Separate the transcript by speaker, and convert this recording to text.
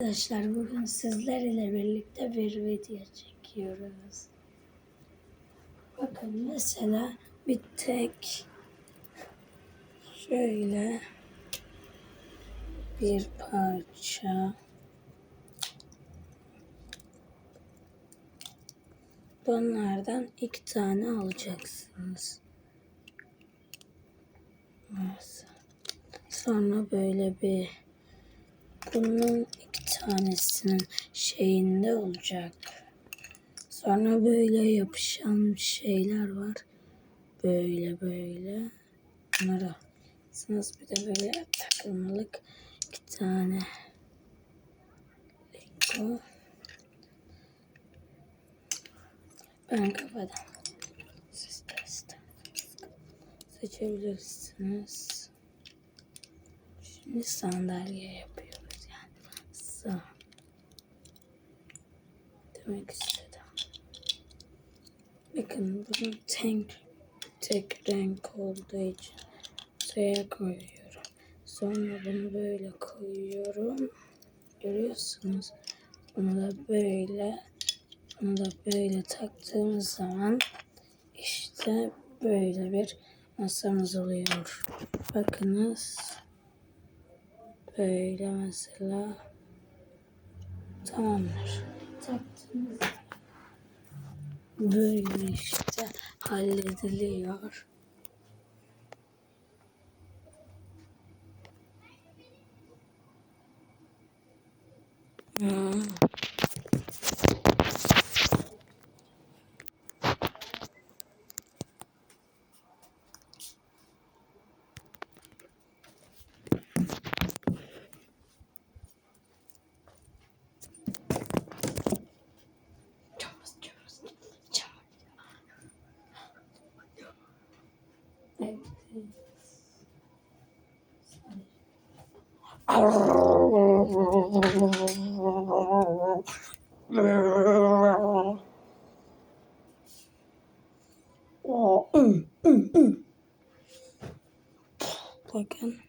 Speaker 1: Arkadaşlar bugün sizler ile birlikte bir video çekiyoruz. Bakın mesela bir tek şöyle bir parça bunlardan iki tane alacaksınız. Sonra böyle bir bunun iki tanesinin şeyinde olacak. Sonra böyle yapışan şeyler var. Böyle böyle. Bunlara alıyorsunuz. bir de böyle takılmalık iki tane Lego. Ben kafadan siz de seçebilirsiniz. Şimdi sandalye yapıyoruz yani. Sağ. Demek istedim. Bakın bunu tek tek renk olduğu için ortaya koyuyorum. Sonra bunu böyle koyuyorum. Görüyorsunuz. Bunu da böyle bunu da böyle taktığımız zaman işte böyle bir masamız oluyor. Bakınız. Böyle mesela. Tamamdır. Taktınız. Böyle işte hallediliyor. Hmm. like this.